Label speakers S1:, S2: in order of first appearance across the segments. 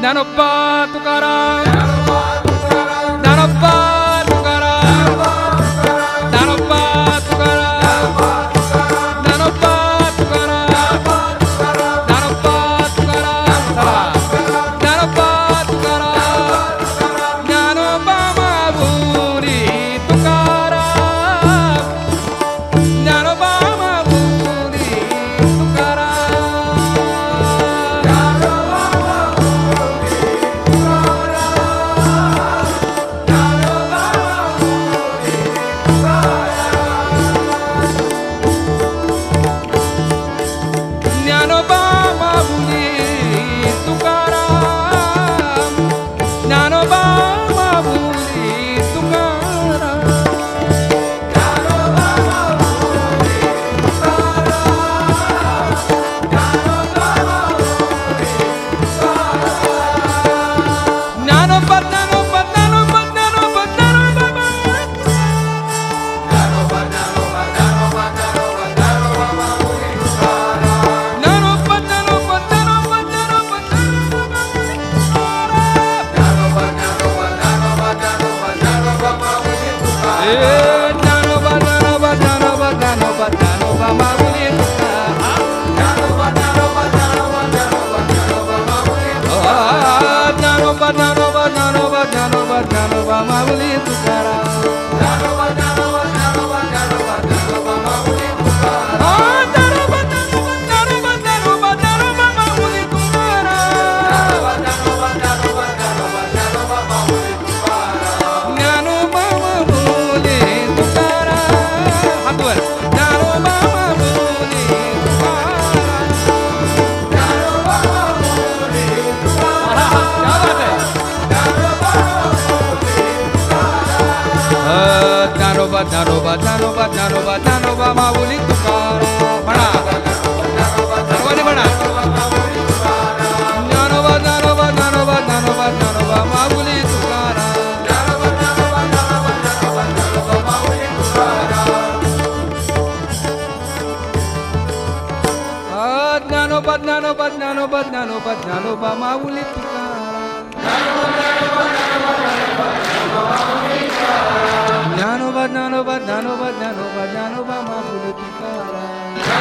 S1: જ્ઞાનોપા તુકારામ जानोबा जानोबा जानोबा जानोबा जानोबा मावली तुकारा ज्ञानोबा ज्ञानोबा माऊली तुकार म्हणा. सर्वांनी म्हणा. ज्ञानोबा ज्ञानोबा ज्ञानोबा ज्ञानोबा ज्ञानोबा माऊली तुकार ज्ञानोबा ज्ञानोबा ज्ञानोबा ज्ञानोबा ज्ञानोबा माऊली तुकार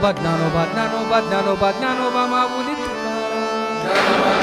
S1: Bad nano bad nano bad Bhagnano Bhagnano Bhagnano Bhagnano Bhagnano Bhagnano Bhagnano